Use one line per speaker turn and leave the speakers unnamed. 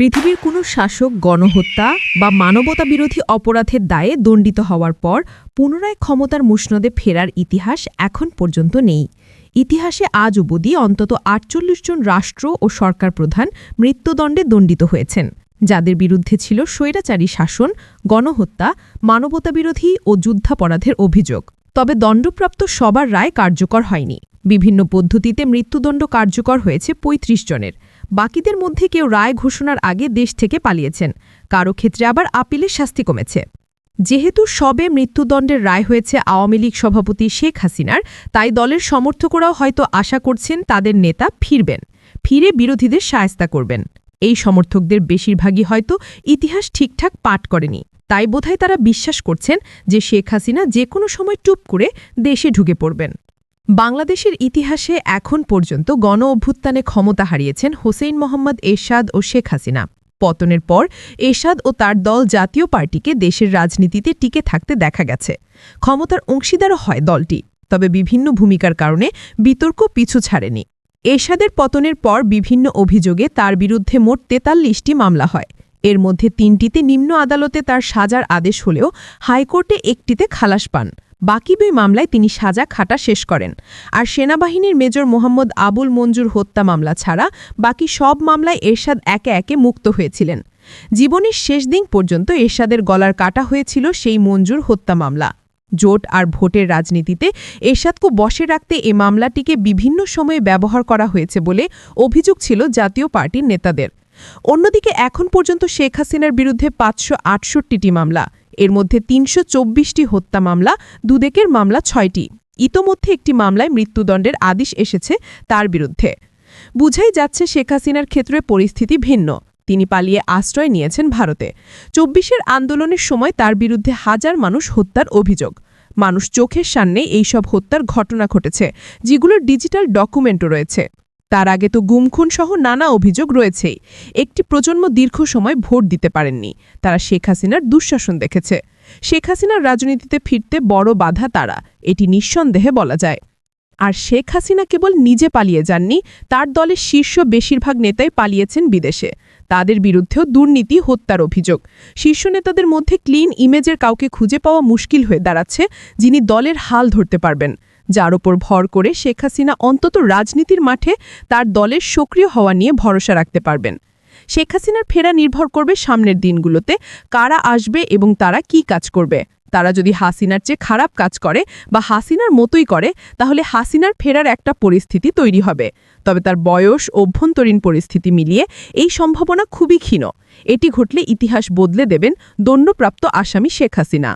পৃথিবীর কোনো শাসক গণহত্যা বা মানবতা বিরোধী অপরাধের দায়ে দণ্ডিত হওয়ার পর পুনরায় ক্ষমতার মুষ্ণদে ফেরার ইতিহাস এখন পর্যন্ত নেই। ইতিহাসে আজ অবধি অন্তত আটচল্লিশ জন রাষ্ট্র ও সরকার প্রধান মৃত্যুদণ্ডে দণ্ডিত হয়েছেন, যাদের বিরুদ্ধে ছিল স্বৈরাচারী শাসন, গণহত্যা মানবতা বিরোধী ও যুদ্ধাপরাধের অভিযোগ। তবে দণ্ডপ্রাপ্ত সবার রায় কার্যকর হয়নি। বিভিন্ন পদ্ধতিতে মৃত্যুদণ্ড কার্যকর হয়েছে ৩৫ জনের। বাকিদের মধ্যে কেউ রায় ঘোষণার আগে দেশ থেকে পালিয়েছেন। কারও ক্ষেত্রে আবার আপিলের শাস্তি কমেছে। যেহেতু সবে মৃত্যুদণ্ডের রায় হয়েছে আওয়ামী লীগ সভাপতি শেখ হাসিনার, তাই দলের সমর্থকরাও হয়তো আশা করছেন তাদের নেতা ফিরবেন। ফিরে বিরোধীদের সায়স্তা করবেন। এই সমর্থকদের বেশিরভাগই হয়তো ইতিহাস ঠিকঠাক পাঠ করেনি। তাই বোধহয় তারা বিশ্বাস করছেন যে শেখ হাসিনা যে কোনো সময় টুপ করে দেশে ঢুকে পড়বেন। বাংলাদেশের ইতিহাসে এখন পর্যন্ত গণ অভ্যুত্থানে ক্ষমতা হারিয়েছেন হোসেইন মোহাম্মদ এরশাদ ও শেখ হাসিনা। পতনের পর এরশাদ ও তার দল জাতীয় পার্টিকে দেশের রাজনীতিতে টিকে থাকতে দেখা গেছে। ক্ষমতার অংশীদারও হয় দলটি, তবে বিভিন্ন ভূমিকার কারণে বিতর্ক পিছু ছাড়েনি। এরশাদের পতনের পর বিভিন্ন অভিযোগে তার বিরুদ্ধে মোট তেতাল্লিশটি মামলা হয়। এর মধ্যে তিনটিতে নিম্ন আদালতে তার সাজার আদেশ হলেও হাইকোর্টে একটিতে খালাস পান। বাকি দুই মামলায় তিনি সাজা খাটা শেষ করেন। আর সেনাবাহিনীর মেজর মোহাম্মদ আবুল মঞ্জুর হত্যা মামলা ছাড়া বাকি সব মামলায় এরশাদ একে একে মুক্ত হয়েছিলেন। জীবনের শেষ দিন পর্যন্ত এরশাদের গলার কাটা হয়েছিল সেই মঞ্জুর হত্যা মামলা। জোট আর ভোটের রাজনীতিতে এরশাদকে বসে রাখতে এ মামলাটিকে বিভিন্ন সময়ে ব্যবহার করা হয়েছে বলে অভিযোগ ছিল জাতীয় পার্টির নেতাদের। অন্যদিকে এখন পর্যন্ত শেখ হাসিনার বিরুদ্ধে পাঁচশো আটষট্টিটি মামলা। এর মধ্যে তিনশো চব্বিশটি হত্যা মামলা, দুদেকের মামলা ছয়টি। ইতোমধ্যে একটি মামলায় মৃত্যুদণ্ডের আদেশ এসেছে তার বিরুদ্ধে। বুঝাই যাচ্ছে শেখ হাসিনার ক্ষেত্রে পরিস্থিতি ভিন্ন। তিনি পালিয়ে আশ্রয় নিয়েছেন ভারতে। চব্বিশের আন্দোলনের সময় তার বিরুদ্ধে হাজার মানুষ হত্যার অভিযোগ। মানুষ চোখের সামনে এইসব হত্যার ঘটনা ঘটেছে, যেগুলোর ডিজিটাল ডকুমেন্টও রয়েছে। তার আগে তো গুমখুন সহ নানা অভিযোগ রয়েছেই একটি প্রজন্ম দীর্ঘ সময় ভোট দিতে পারেননি। তারা শেখ হাসিনার দুঃশাসন দেখেছে। শেখ হাসিনার রাজনীতিতে ফিরতে বড় বাধা তারা, এটি নিঃসন্দেহে বলা যায়। আর শেখ হাসিনা কেবল নিজে পালিয়ে যাননি, তার দলের শীর্ষ বেশিরভাগ নেতাই পালিয়েছেন বিদেশে। তাদের বিরুদ্ধেও দুর্নীতি, হত্যার অভিযোগ। শীর্ষ নেতাদের মধ্যে ক্লিন ইমেজের কাউকে খুঁজে পাওয়া মুশকিল হয়ে দাঁড়াচ্ছে, যিনি দলের হাল ধরতে পারবেন। যার ওপর ভর করে শেখ হাসিনা অন্তত রাজনীতির মাঠে তার দলের সক্রিয় হওয়া নিয়ে ভরসা রাখতে পারবেন। শেখ হাসিনার ফেরা নির্ভর করবে সামনের দিনগুলোতে কারা আসবে এবং তারা কি কাজ করবে। তারা যদি হাসিনার চেয়ে খারাপ কাজ করে বা হাসিনার মতোই করে, তাহলে হাসিনার ফেরার একটা পরিস্থিতি তৈরি হবে। তবে তার বয়স, অভ্যন্তরীণ পরিস্থিতি মিলিয়ে এই সম্ভাবনা খুবই ক্ষীণ। এটি ঘটলে ইতিহাস বদলে দেবেন দণ্ডপ্রাপ্ত আসামি শেখ হাসিনা।